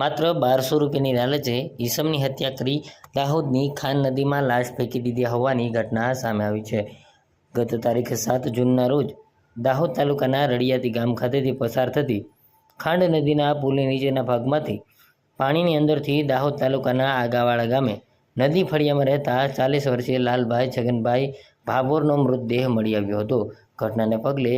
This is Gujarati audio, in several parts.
માત્ર બારસો રૂપિયાની લાલચે ઈસમની હત્યા કરી દાહોદની ખાન નદીમાં લાશ ફેંકી દીધી હોવાની ઘટના સામે આવી છે. ગત તારીખ સાત જૂનના રોજ દાહોદ તાલુકાના રડિયાતી ગામ ખાતેથી પસાર થતી ખાંડ નદીના પુલની નીચેના ભાગમાંથી પાણીની અંદરથી દાહોદ તાલુકાના આગાવાડા ગામે નદી ફળિયામાં રહેતા ચાલીસ વર્ષીય લાલભાઈ છગનભાઈ ભાભોરનો મૃતદેહ મળી આવ્યો હતો. ઘટનાને પગલે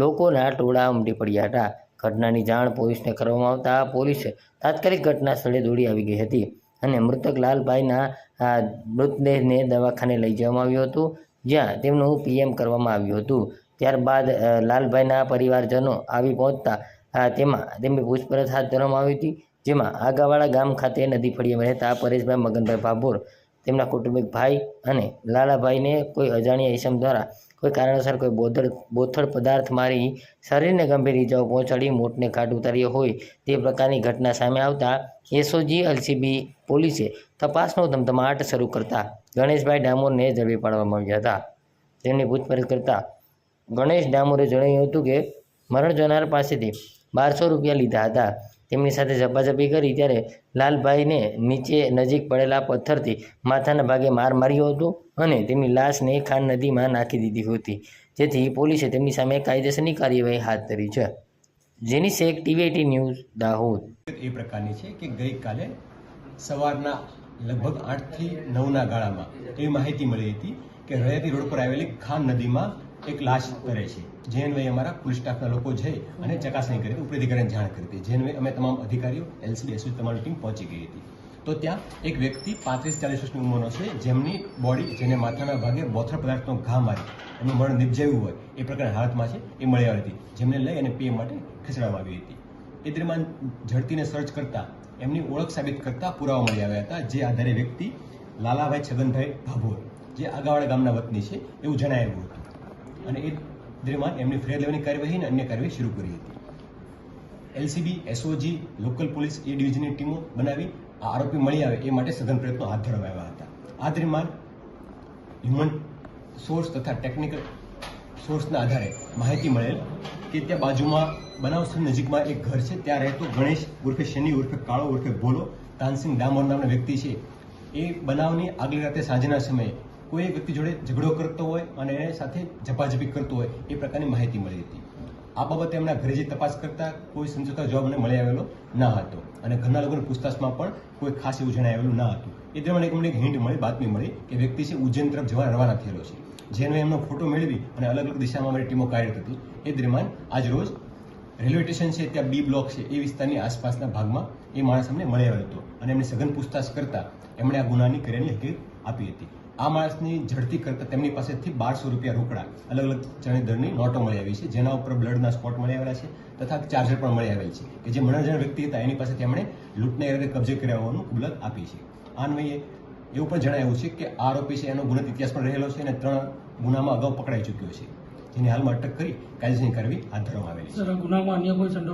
લોકોના ટોળા ઉમટી પડ્યા હતા. ઘટનાની જાણ પોલીસને કરવામાં આવતા પોલીસે તાત્કાલિક ઘટના સ્થળે દોડી આવી ગઈ હતી અને મૃતક લાલભાઈના મૃતદેહને દવાખાને લઈ જવામાં આવ્યું હતું, જ્યાં તેમનું પીએમ કરવામાં આવ્યું હતું. ત્યારબાદ લાલભાઈના પરિવારજનો આવી પહોંચતા તેમાં તેમની પૂછપરછ હાથ ધરવામાં આવી હતી, જેમાં આગાવાડા ગામ ખાતે નદી ફળિયામાં રહેતા પરેશભાઈ મગનભાઈ ભાભોર તેમના કુટુંબિક ભાઈ અને લાલાભાઈને કોઈ અજાણ્યા ઈસમ દ્વારા કોઈ કારણસર કોઈ બોધડ, બોથડ પદાર્થ મારી શરીરને ગંભીર ઇજાઓ પહોંચાડી મોટને ઘાટ ઉતાર્યો હોય તે પ્રકારની ઘટના સામે આવતા એસઓજી એલસીબી પોલીસે તપાસનો ધમધમાટ શરૂ કરતા ગણેશભાઈ ડામોરને ઝડપી પાડવામાં આવ્યા હતા. તેમની પૂછપરછ કરતા ગણેશ ડામોરે જણાવ્યું હતું કે મરણ જનાર પાસેથી બારસો રૂપિયા લીધા હતા. તેમની સાથે ઝપાઝપી કરી ત્યારે લાલભાઈને નીચે નજીક પડેલા પથ્થરથી માથાના ભાગે માર માર્યો હતો અને તેમની લાશને ખાન નદીમાં નાખી દીધી હતી. જેથી પોલીસે તેમની સામે કાયદેસરની કાર્યવાહી હાથ ધરી છે. Jeni Sheikh TVT news Dahod. એ પ્રકારની છે કે ગઈકાલે સવારના લગભગ આઠથી નવના ગાળામાં એવી માહિતી મળી હતી કે રયાતી રોડ પર આવેલી ખાન નદીમાં એક લાશ તરે છે. જેએનવાય અમારા પોલીસ સ્ટાફના લોકો જઈ અને ચકાસણી કરી ઉપરાધિકારીને ઉપરી જાણ કરી હતી. જે અન્વયે અમે તમામ અધિકારીઓ એલસીડી એસઓજી તમારી ટીમ પહોંચી ગઈ હતી. તો ત્યાં એક વ્યક્તિ પાંત્રીસ ચાલીસ વર્ષની ઉંમરનો છે. જેમની બોડી જેને માથાના ભાગે બોથર પદાર્થનો ઘા મારી એનું મરણ નિપજાવ્યું હોય, એ પ્રકારની હાલતમાં છે, એ મળી આવી હતી. જેમને લઈ અને પીએમ માટે ખસેડવામાં આવી હતી. એ દરમિયાન ઝડપીને સર્ચ કરતા એમની ઓળખ સાબિત કરતા પુરાવા મળી આવ્યા હતા, જે આધારે વ્યક્તિ લાલાભાઈ છગનભાઈ ભાભોર, જે આગાવાડા ગામના વતની છે, એવું જણાવ્યું હતું. અને એ દરમિયાન એમની ફરિયાદ લેવાની કાર્યવાહી અને અન્ય કાર્યવાહી શરૂ કરી હતી. LCB, SOG, local police A ડિવિઝનની ટીમો બનાવી આ આરોપી મળી આવે એ માટે સઘન પ્રયત્નો હાથ ધરવામાં આવ્યા હતા. આ દરમિયાન હ્યુમન સોર્સ તથા ટેકનિકલ સોર્સના આધારે માહિતી મળેલ કે ત્યાં બાજુમાં બનાવસ્થળ નજીકમાં એક ઘર છે. ત્યાં રહેતો ગણેશ ઉર્ફે શનિ ઉર્ફે કાળો ઉર્ફે ભોલો, તાનસિંહ ડામોર નામના વ્યક્તિ છે. એ બનાવની આગલી રાતે સાંજના સમયે કોઈ વ્યક્તિ જોડે ઝઘડો કરતો હોય અને એને સાથે ઝપાઝપી કરતો હોય, એ પ્રકારની માહિતી મળી હતી. આ બાબતે એમના ઘરે જે તપાસ કરતા કોઈ સંજોતા જવાબ મને મળી આવેલો ન હતો અને ઘરના લોકોની પૂછતાછમાં પણ કોઈ ખાસ એવું જણાવેલું ન હતું. એ દરમિયાન એક મને એક હિન્ટ મળી, બાતમી મળી કે વ્યક્તિ છે ઉજ્જૈન તરફ જવા રવાના થયેલો છે. જેનો એમનો ફોટો મેળવી અને અલગ અલગ દિશામાં અમારી ટીમો કાર્યરત હતી. એ દરમિયાન આજ રોજ રેલવે સ્ટેશન છે, ત્યાં બી બ્લોક છે, એ વિસ્તારની આસપાસના ભાગમાં એ માણસ અમને આવ્યો હતો અને એમને સઘન પૂછતાછ કરતા એમણે આ ગુનાની કરેલી હકીકત આપી હતી. આ માણસની ઝડપી કરતા તેમની પાસેથી બારસો રૂપિયા રોકડા અલગ અલગ ચણી દરની નોટો મળી આવી છે, જેના ઉપર બ્લડના સ્પોટ મળી આવેલા છે, તથા ચાર્જર પણ મળી આવેલ છે, કે જે મનોરંજન વ્યક્તિ હતા, એની પાસેથી એમણે લૂંટને ઇરાદે કબજે કર્યા હોવાનું કબૂલાત આપી છે. આ અન્વયે એવું પણ જણાવ્યું છે કે આરોપી છે, એનો ગુનો ઇતિહાસ પણ રહેલો છે અને ત્રણ ગુનામાં અગાઉ પકડાઈ ચૂક્યો છે. જેની હાલમાં અટક કરી કાયદેસરની કાર્યવાહી હાથ ધરવામાં આવેલી છે.